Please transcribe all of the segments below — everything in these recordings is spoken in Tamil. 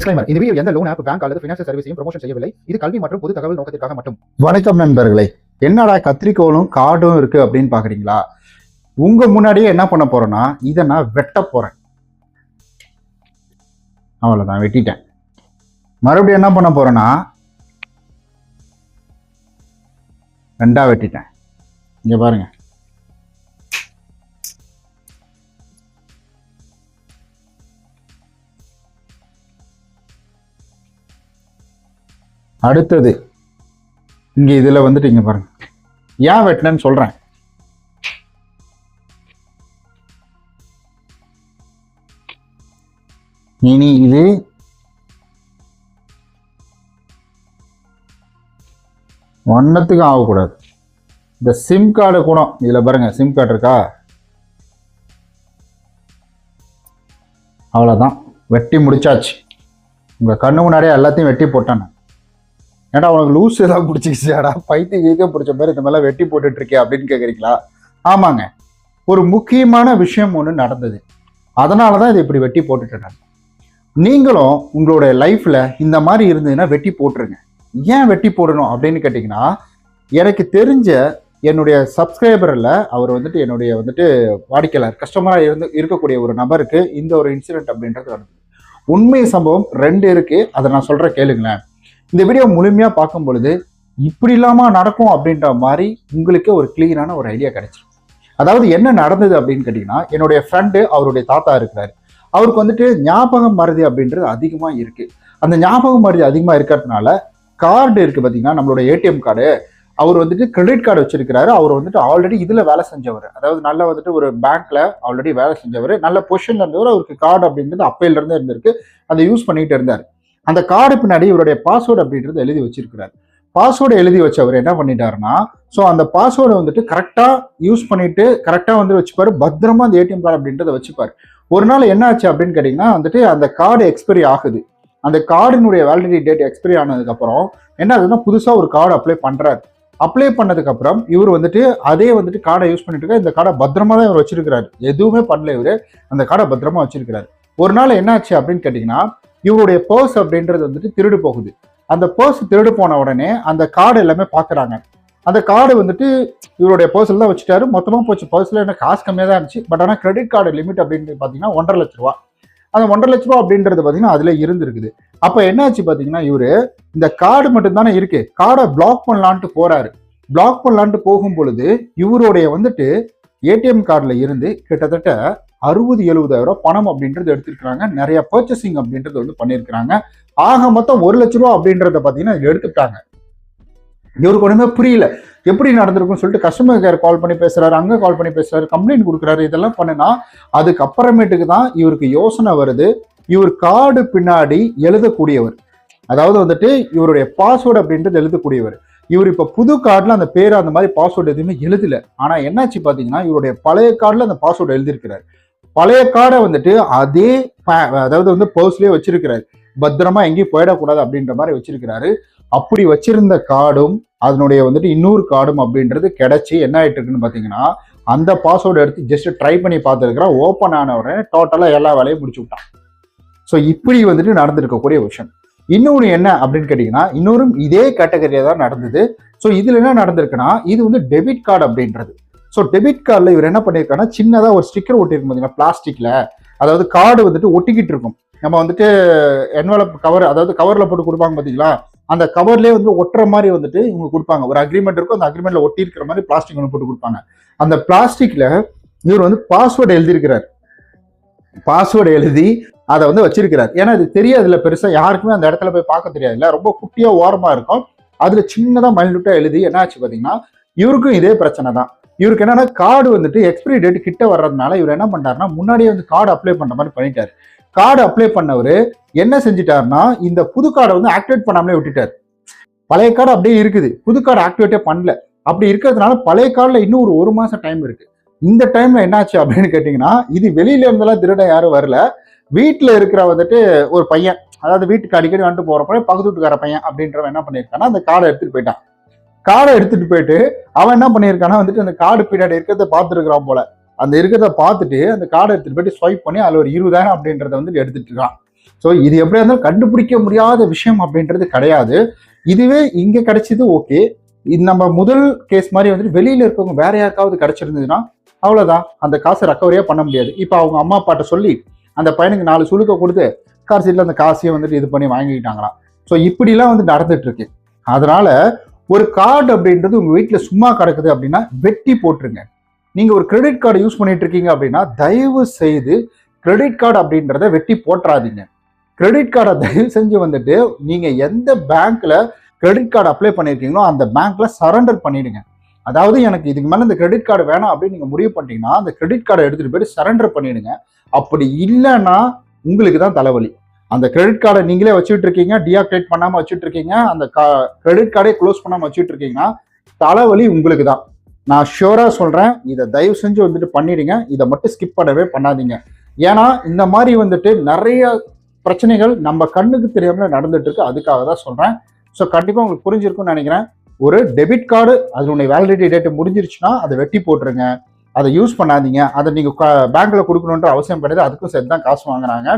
டிஸ்க்ளைமர் இந்த வீடியோ எந்த லோன் ஆப் பேங்க் அல்லது ஃபினான்ஷியல் சர்வீஸையும் ப்ரொமோஷன் செய்யவில்லை. இது கல்வி மற்றும் பொது தகவல் நோக்கத்திற்காக மட்டும். வணக்கம் நண்பர்களே. என்னடா கத்திரிக்கோளும் காடும் இருக்கு அப்படின்னு பாக்குறீங்களா? உங்க முன்னாடியே என்ன பண்ண போறேன்னா இதை நான் வெட்ட போறேன். அவ்வளவுதான் வெட்டிட்டேன். மறுபடியும் என்ன பண்ண போறேன்னா ரெண்டா வெட்டிட்டேன். இங்க பாருங்க. அடுத்தது இங்க இதுல வந்துட்டு இங்க பாருங்க. ஏன் வெட்டினேன்னு சொல்றேன். இனி இது ஒன்னத்துக்கும் ஆகக்கூடாது. இந்த சிம் கார்டு கூட இதுல பாருங்க சிம் கார்டு இருக்கா? அவ்வளோதான் வெட்டி முடிச்சாச்சு. உங்க கண்ணு முன்னாடியே எல்லாத்தையும் வெட்டி போட்டேன். ஏன்னா உனக்கு லூஸ் ஏதாவது பிடிச்சிக்கிச்சாடா பைத்தியம் கீதம் பிடிச்ச மாதிரி இந்த மாதிரிலாம் வெட்டி போட்டுட்டு இருக்கே அப்படின்னு கேட்குறீங்களா ஆமாங்க. ஒரு முக்கியமான விஷயம் ஒன்று நடந்தது. அதனால தான் இதை இப்படி வெட்டி போட்டுட்டேன் நீங்களும் உங்களுடைய லைஃப்பில் இந்த மாதிரி இருந்ததுன்னா வெட்டி போட்டுருங்க. ஏன் வெட்டி போடணும் அப்படின்னு கேட்டிங்கன்னா எனக்கு தெரிஞ்ச என்னுடைய சப்ஸ்கிரைபரில் அவர் வந்துட்டு என்னுடைய வந்துட்டு வாடிக்கையாளர் கஸ்டமராக இருந்து இருக்கக்கூடிய ஒரு நபருக்கு இந்த ஒரு இன்சிடென்ட் அப்படின்றது நடந்தது. உண்மை சம்பவம் ரெண்டு இருக்குது அதை நான் சொல்கிறேன் கேளுங்களேன். இந்த வீடியோ முழுமையாக பார்க்கும் பொழுது இப்படி இல்லாமல் நடக்கும் அப்படின்ற மாதிரி உங்களுக்கே ஒரு கிளீனான ஒரு ஐடியா கிடைச்சிரும். அதாவது என்ன நடந்தது அப்படின்னு கேட்டிங்கன்னா என்னுடைய ஃப்ரெண்டு அவருடைய தாத்தா இருக்கிறாரு. அவருக்கு வந்துட்டு ஞாபகம் மருதி அப்படின்றது அதிகமாக இருக்குது அந்த ஞாபகம் மருதி அதிகமாக இருக்கிறதுனால கார்டு இருக்குது பார்த்தீங்கன்னா நம்மளோட ஏடிஎம் கார்டு அவர் வந்துட்டு கிரெடிட் கார்டு வச்சிருக்கிறாரு. அவர் வந்துட்டு ஆல்ரெடி இதில் வேலை செஞ்சவர். அதாவது நல்ல வந்துட்டு ஒரு பேங்க்ல ஆல்ரெடி வேலை செஞ்சவர். நல்ல பொசிஷன்ல இருந்தவர். அவருக்கு கார்டு அப்படின்றது அப்பையிலிருந்து இருந்திருக்கு. அதை யூஸ் பண்ணிட்டு இருந்தார். அந்த கார்டு பின்னாடி இவருடைய பாஸ்வேர்டு அப்படின்றது எழுதி வச்சிருக்கிறார். பாஸ்வேர்டு எழுதி வச்சவர் என்ன பண்ணிட்டாருன்னா ஸோ அந்த பாஸ்வேர்டை வந்துட்டு கரெக்டாக யூஸ் பண்ணிட்டு கரெக்டாக வந்து வச்சுப்பாரு. பத்திரமா அந்த ஏடிஎம் கார்டு அப்படின்றத வச்சுப்பார். ஒரு நாள் என்ன ஆச்சு அப்படின்னு கேட்டிங்கன்னா வந்துட்டு அந்த கார்டு எக்ஸ்பைரி ஆகுது. அந்த கார்டினுடைய வேலிடிட்டி டேட் எக்ஸ்பைரி ஆனதுக்கப்புறம் என்ன ஆகுதுன்னா புதுசாக ஒரு கார்டு அப்ளை பண்ணுறாரு அப்ளை பண்ணதுக்கப்புறம் இவர் வந்துட்டு அதே வந்துட்டு கார்டை யூஸ் பண்ணிட்டு இருக்க இந்த கார்டை பத்திரமா தான் இவர் வச்சிருக்கிறாரு. எதுவுமே பண்ணல இவர். அந்த கார்டை பத்திரமா வச்சிருக்கிறாரு. ஒரு நாள் என்ன ஆச்சு அப்படின்னு கேட்டிங்கன்னா இவருடைய பர்ஸ் அப்படின்றது வந்துட்டு திருடு போகுது. அந்த பர்ஸ் திருடு போன உடனே அந்த கார்டு எல்லாமே பார்க்குறாங்க. அந்த கார்டு வந்துட்டு இவருடைய பர்ஸில் தான் வச்சுட்டாரு. மொத்தமாக போச்சு. பர்ஸில் என்ன காசு கம்மியாக தான் இருந்துச்சு. பட் ஆனால் கிரெடிட் கார்டு லிமிட் அப்படின்னு பார்த்தீங்கன்னா ஒன்றரை லட்ச ரூபா. அந்த ஒன்றரை லட்ச ரூபா அப்படின்றது பார்த்தீங்கன்னா அதில் இருந்திருக்குது. அப்போ என்னாச்சு பார்த்தீங்கன்னா இவரு இந்த கார்டு மட்டும் தானே இருக்கு கார்டை பிளாக் பண்ணலான்ட்டு போறாரு. பிளாக் பண்ணலான்ட்டு போகும் பொழுது இவருடைய வந்துட்டு ஏடிஎம் கார்டில் இருந்து கிட்டத்தட்ட அறுபது எழுபதாயிரம் பணம் அப்படின்றது எடுத்திருக்கிறாங்க. நிறைய பர்ச்சேசிங் அப்படின்றது வந்து பண்ணியிருக்கிறாங்க. ஆக மொத்தம் ஒரு லட்ச ரூபா அப்படின்றத பார்த்தீங்கன்னா எடுத்துட்டாங்க இவருக்கு ஒன்றுமே புரியல. எப்படி நடந்திருக்கும்னு சொல்லிட்டு கஸ்டமர் கேர் கால் பண்ணி பேசுறாரு அங்கே கால் பண்ணி பேசுறாரு கம்ப்ளைண்ட் கொடுக்குறாரு இதெல்லாம் பண்ணுனா அதுக்கப்புறமேட்டுக்கு தான் இவருக்கு யோசனை வருது. இவர் கார்டு பின்னாடி எழுதக்கூடியவர். அதாவது வந்துட்டு இவருடைய பாஸ்வேர்டு அப்படின்றது எழுதக்கூடியவர். இவர் இப்ப புது கார்டில் அந்த பேர் அந்த மாதிரி பாஸ்வேர்டு எதுவுமே எழுதல. ஆனா என்னாச்சு பாத்தீங்கன்னா இவருடைய பழைய கார்டில் அந்த பாஸ்வேர்டு எழுதியிருக்கிறார். பழைய கார்டை வந்துட்டு அதே அதாவது வந்து பர்ஸ்லயே வச்சிருக்கிறாரு. பத்திரமா எங்கேயும் போயிடக்கூடாது அப்படின்ற மாதிரி வச்சிருக்கிறாரு. அப்படி வச்சிருந்த கார்டும் அதனுடைய வந்துட்டு இன்னொரு கார்டும் அப்படின்றது கிடைச்சி என்ன ஆயிட்டு இருக்குன்னு பாத்தீங்கன்னா அந்த பாஸ்வேர்டு எடுத்து ஜஸ்ட் ட்ரை பண்ணி பார்த்துருக்கிறேன் ஓப்பன் ஆன உடனே டோட்டலாக எல்லா வேலையும் முடிச்சு விட்டான். ஸோ இப்படி வந்துட்டு நடந்திருக்கக்கூடிய விஷயம். இன்னொன்று என்ன அப்படின்னு கேட்டிங்கன்னா இன்னொரும் இதே கேட்டகரியாக தான் நடந்தது. ஸோ இதில் என்ன நடந்திருக்குன்னா இது வந்து டெபிட் கார்டு அப்படின்றது. ஸோ டெபிட் கார்டில் இவர் என்ன பண்ணியிருக்காருன்னா சின்னதாக ஒரு ஸ்டிக்கர் ஒட்டியிருக்கும் பார்த்தீங்கன்னா பிளாஸ்டிக்கில் அதாவது கார்டு வந்துட்டு ஒட்டிக்கிட்டு இருக்கும். நம்ம வந்துட்டு என்வலப் கவர் அதாவது கவரில் போட்டு கொடுப்பாங்க பார்த்தீங்களா அந்த கவர்லேயே வந்து ஒட்டுற மாதிரி வந்துட்டு இவங்க கொடுப்பாங்க. ஒரு அக்ரிமெண்ட் இருக்கும் அந்த அக்ரிமெண்ட்ல ஒட்டி இருக்கிற மாதிரி பிளாஸ்டிக் ஒன்று போட்டு கொடுப்பாங்க. அந்த பிளாஸ்டிக்ல இவர் வந்து பாஸ்வேர்டு எழுதியிருக்கிறார். பாஸ்வேர்டு எழுதி அதை வந்து வச்சிருக்கிறார். ஏன்னா இது தெரியாதுல்ல பெருசாக யாருக்குமே அந்த இடத்துல போய் பார்க்க தெரியாதுல்ல. ரொம்ப குட்டியாக ஓரமாக இருக்கும். அதில் சின்னதாக மைல்யூட்டா எழுதி என்ன ஆச்சு பார்த்தீங்கன்னா இவருக்கும் இதே பிரச்சனை தான். இவருக்கு என்னன்னா கார்டு வந்துட்டு எக்ஸ்பிரி டேட் கிட்ட வர்றதுனால இவர் என்ன பண்ணாருன்னா முன்னாடியே வந்து கார்டு அப்ளை பண்ற மாதிரி பண்ணிட்டாரு. கார்டு அப்ளை பண்ணவர் என்ன செஞ்சிட்டாருன்னா இந்த புது கார்டை வந்து ஆக்டிவேட் பண்ணாமலே விட்டுட்டார். பழைய கார்டு அப்படியே இருக்குது. புது கார்டு ஆக்டிவேட்டே பண்ணல. அப்படி இருக்கிறதுனால பழைய கார்டில் இன்னும் ஒரு ஒரு மாசம் டைம் இருக்கு. இந்த டைம்ல என்னாச்சு அப்படின்னு கேட்டிங்கன்னா இது வெளியில இருந்தெல்லாம் திருட யாரும் வரல. வீட்டில் இருக்கிற வந்துட்டு ஒரு பையன் அதாவது வீட்டுக்கு அடிக்கடி வந்துட்டு போகிறப்ப பக்கத்து வீட்டுக்கார பையன் அப்படின்றவன் என்ன பண்ணியிருக்கான்னா அந்த கார்டை எடுத்துட்டு போயிட்டான். கார்டை எடுத்துட்டு போயிட்டு அவன் என்ன பண்ணியிருக்கான்னா வந்துட்டு அந்த கார்டு பின்னாடி இருக்கிறத பார்த்துருக்குறான் போல. அந்த இருக்கிறத பார்த்துட்டு அந்த கார்டை எடுத்துட்டு போயிட்டு ஸ்வைப் பண்ணி அதில் ஒரு இருபதாயிரம் அப்படின்றத வந்துட்டு எடுத்துட்டு இருக்கான். ஸோ இது எப்படியா இருந்தாலும் கண்டுபிடிக்க முடியாத விஷயம் அப்படின்றது கிடையாது. இதுவே இங்க கிடைச்சது ஓகே இது நம்ம முதல் கேஸ் மாதிரி வந்துட்டு வெளியில இருக்கவங்க வேற யாருக்காவது கிடைச்சிருந்ததுன்னா அவ்வளவுதான். அந்த காசை ரெக்கவரியே பண்ண முடியாது. இப்போ அவங்க அம்மா அப்பாட்ட சொல்லி அந்த பையனுக்கு நாலு சுழுக்க கொடுத்து கார் சீட்டில் அந்த காசையும் வந்துட்டு இது பண்ணி வாங்கிக்கிட்டாங்களாம். ஸோ இப்படிலாம் வந்து நடந்துட்டு இருக்கு. அதனால ஒரு கார்டு அப்படின்றது உங்க வீட்டில் சும்மா கிடக்குது அப்படின்னா வெட்டி போட்டுருங்க. நீங்க ஒரு கிரெடிட் கார்டு யூஸ் பண்ணிட்டு இருக்கீங்க அப்படின்னா தயவு செய்து கிரெடிட் கார்டு அப்படின்றத வெட்டி போட்டுறாதீங்க. கிரெடிட் கார்டை தயவு செஞ்சு வந்துட்டு நீங்க எந்த பேங்க்ல கிரெடிட் கார்டு அப்ளை பண்ணியிருக்கீங்களோ அந்த பேங்க்ல சரண்டர் பண்ணிடுங்க. அதாவது எனக்கு இதுக்கு மேலே இந்த கிரெடிட் கார்டு வேணாம் அப்படின்னு நீங்க முடிவு பண்ணிட்டீங்கன்னா அந்த கிரெடிட் கார்டை எடுத்துட்டு போயிட்டு சரண்டர் பண்ணிடுங்க. அப்படி இல்லைன்னா உங்களுக்கு தான் தலைவலி. அந்த கிரெடிட் கார்டை நீங்களே வச்சுட்டு இருக்கீங்க டீஆக்டிவேட் பண்ணாம வச்சுட்டு இருக்கீங்க அந்த கிரெடிட் கார்டே க்ளோஸ் பண்ணாமல் வச்சுட்டு இருக்கீங்கன்னா தலைவலி உங்களுக்கு தான் நான் ஷியோரா சொல்கிறேன் இதை தயவு செஞ்சு வந்துட்டு பண்ணிடுங்க இதை மட்டும் ஸ்கிப் பண்ணவே பண்ணாதீங்க. ஏன்னா இந்த மாதிரி வந்துட்டு நிறைய பிரச்சனைகள் நம்ம கண்ணுக்கு தெரியாமல் நடந்துட்டு இருக்கு அதுக்காக தான் சொல்கிறேன் ஸோ கண்டிப்பாக உங்களுக்கு புரிஞ்சிருக்கும்னு நினைக்கிறேன். ஒரு டெபிட் கார்டு அதனுடைய வேலிடிட்டி டேட்டு முடிஞ்சிருச்சுன்னா அதை வெட்டி போட்டுருங்க. அதை யூஸ் பண்ணாதீங்க. அதை நீங்கள் பேங்க்கில் கொடுக்கணுன்ற அவசியம் கிடையாது. அதுக்கும் சேர்த்து தான் காசு வாங்குறாங்க.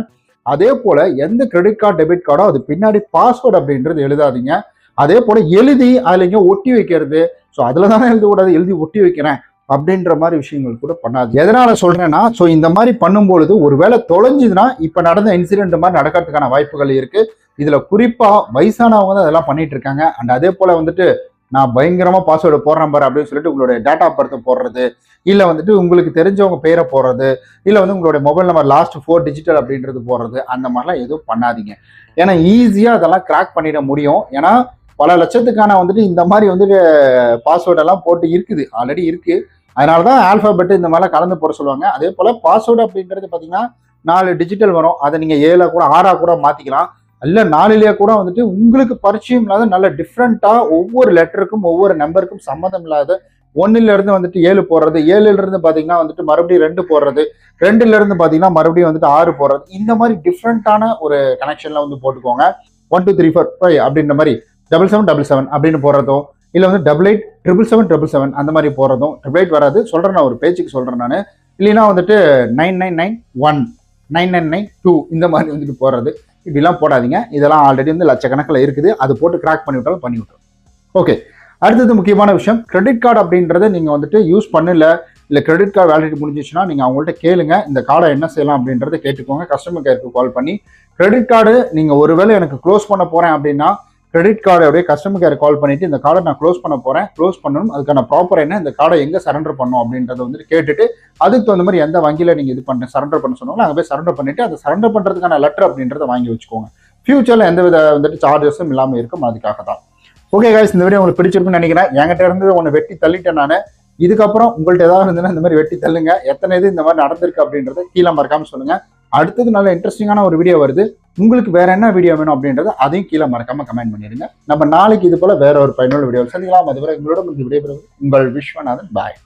அதே போல எந்த கிரெடிட் கார்டு டெபிட் கார்டோ அது பின்னாடி பாஸ்வேர்டு அப்படின்றது எழுதாதீங்க. அதே போல எழுதி அதுல இங்க ஒட்டி வைக்கிறது. ஸோ அதுல தானே எழுதக்கூடாது எழுதி ஒட்டி வைக்கிறேன் அப்படின்ற மாதிரி விஷயங்கள் கூட பண்ணாது எதனால சொல்றேன்னா ஸோ இந்த மாதிரி பண்ணும்பொழுது ஒருவேளை தொலைஞ்சுதுன்னா இப்ப நடந்த இன்சிடென்ட் மாதிரி நடக்கிறதுக்கான வாய்ப்புகள் இருக்கு. இதுல குறிப்பா வயசானவங்க தான் அதெல்லாம் பண்ணிட்டு இருக்காங்க. அண்ட் அதே போல வந்துட்டு நான் பயங்கரமா பாஸ்வேர்டு போடுறேன் பாரு அப்படின்னு சொல்லிட்டு உங்களுடைய டேட்டா பர்த் போடுறது இல்ல வந்துட்டு உங்களுக்கு தெரிஞ்சவங்க பேரை போடுறது இல்ல வந்து உங்களுடைய mobile number last four digital அப்படின்றது போடுறது அந்த மாதிரிலாம் எதுவும் பண்ணாதீங்க. ஏன்னா ஈஸியா அதெல்லாம் கிராக் பண்ணிட முடியும். ஏன்னா பல லட்சத்துக்கான வந்துட்டு இந்த மாதிரி வந்துட்டு பாஸ்வேர்டு எல்லாம் போட்டு இருக்குது. ஆல்ரெடி இருக்கு. அதனால தான் ஆல்பாபெட் இந்த மாதிரிலாம் கலந்து போட சொல்லுவாங்க. அதே போல பாஸ்வேர்டு அப்படின்றது பார்த்தீங்கன்னா நாலு டிஜிட்டல் வரும். அதை நீங்க ஏழா கூட ஆறா கூட மாத்திக்கலாம். நல்ல நாளிலேயே கூட வந்துட்டு உங்களுக்கு பரிச்சயம் இல்லாத நல்ல டிஃப்ரெண்ட்டாக ஒவ்வொரு லெட்டருக்கும் ஒவ்வொரு நம்பருக்கும் சம்மந்தம் இல்லாத ஒன்னுல இருந்து வந்துட்டு ஏழு போடுறது ஏழுல இருந்து வந்துட்டு மறுபடியும் ரெண்டு போடுறது ரெண்டுலேருந்து இருந்து மறுபடியும் வந்துட்டு ஆறு போடுறது. இந்த மாதிரி டிஃப்ரெண்ட்டான ஒரு கனெக்ஷனில் வந்து போட்டுக்கோங்க. One two three four five அப்படின்ற மாதிரி டபுள் செவன் டபுள் செவன் அப்படின்னு போடுறதும் இல்லை வந்து double eight triple seven triple seven அந்த மாதிரி போடுறதும் ட்ரிபிள் எயிட் வராது. சொல்கிறேன் நான் ஒரு பேச்சுக்கு சொல்கிறேன் நான். இல்லைன்னா வந்துட்டு nine nine nine one nine nine nine two இந்த மாதிரி வந்துட்டு போடுறது. இப்படிலாம் போடாதீங்க. இதெல்லாம் ஆல்ரெடி வந்து லட்சக்கணக்கில் இருக்குது. அது போட்டு கிராக் பண்ணி விட்டாலும் பண்ணி விட்டுரும். ஓகே அடுத்தது முக்கியமான விஷயம் கிரெடிட் கார்டு அப்படின்றத நீங்கள் வந்துட்டு யூஸ் பண்ணல இல்லை கிரெடிட் கார்டு வேலிடிட்டி முடிஞ்சிச்சுன்னா நீங்கள் அவங்கள்ட்ட கேளுங்க. இந்த கார்டை என்ன செய்யலாம் அப்படின்றத கேட்டுக்கோங்க. கஸ்டமர் கேருக்கு கால் பண்ணி கிரெடிட் கார்டு நீங்கள் ஒருவேளை எனக்கு க்ளோஸ் பண்ண போகிறேன் அப்படின்னா கிரெடிட் கார்டோடைய கஸ்டமர் கேர் கால் பண்ணிட்டு இந்த கார்டை நான் க்ளோஸ் பண்ண போறேன். க்ளோஸ் பண்ணணும். அதுக்கான ப்ராப்பர் என்ன? இந்த கார்டை எங்க சரண்டர் பண்ணும் அப்படின்றத வந்துட்டு கேட்டுட்டு அதுக்கு தகுந்த மாதிரி எந்த வங்கியில நீங்க இது பண்ண சரண்டர் பண்ண சொன்னாலும் அங்கே போய் சரண்டர் பண்ணிட்டு அதை சரண்டர் பண்றதுக்கான லெட்டர் அப்படின்றத வாங்கி வச்சுக்கோங்க. ஃபியூச்சர்ல எந்த வித வந்துட்டு சார்ஜஸும் இல்லாமல் இருக்கும். அதுக்காக தான். ஓகே காய்ஸ் இந்த வீடியோ உங்களுக்கு பிடிச்சிருக்குன்னு நினைக்கிறேன். என்கிட்ட இருந்து ஒன்று வெட்டி தள்ளிட்டேன் நான். இதுக்கப்புறம் உங்கள்கிட்ட ஏதாவது இருந்ததுன்னா இந்த மாதிரி வெட்டி தள்ளுங்க. எத்தனை இது இந்த மாதிரி நடந்திருக்கு அப்படின்றத கீழே மறக்காம சொல்லுங்க. அடுத்தது நல்ல இன்ட்ரெஸ்டிங்கான ஒரு வீடியோ வருது. உங்களுக்கு வேற என்ன வீடியோ வேணும் அப்படின்றத அதையும் கீழே மறக்காம கமெண்ட் பண்ணிடுங்க. நம்ம நாளைக்கு இது போல வேற ஒரு பயனுள்ள வீடியோ சந்திக்கலாம். அதுவரை உங்களோட விடைபெறுவது உங்கள் விஸ்வநாதன். பாய்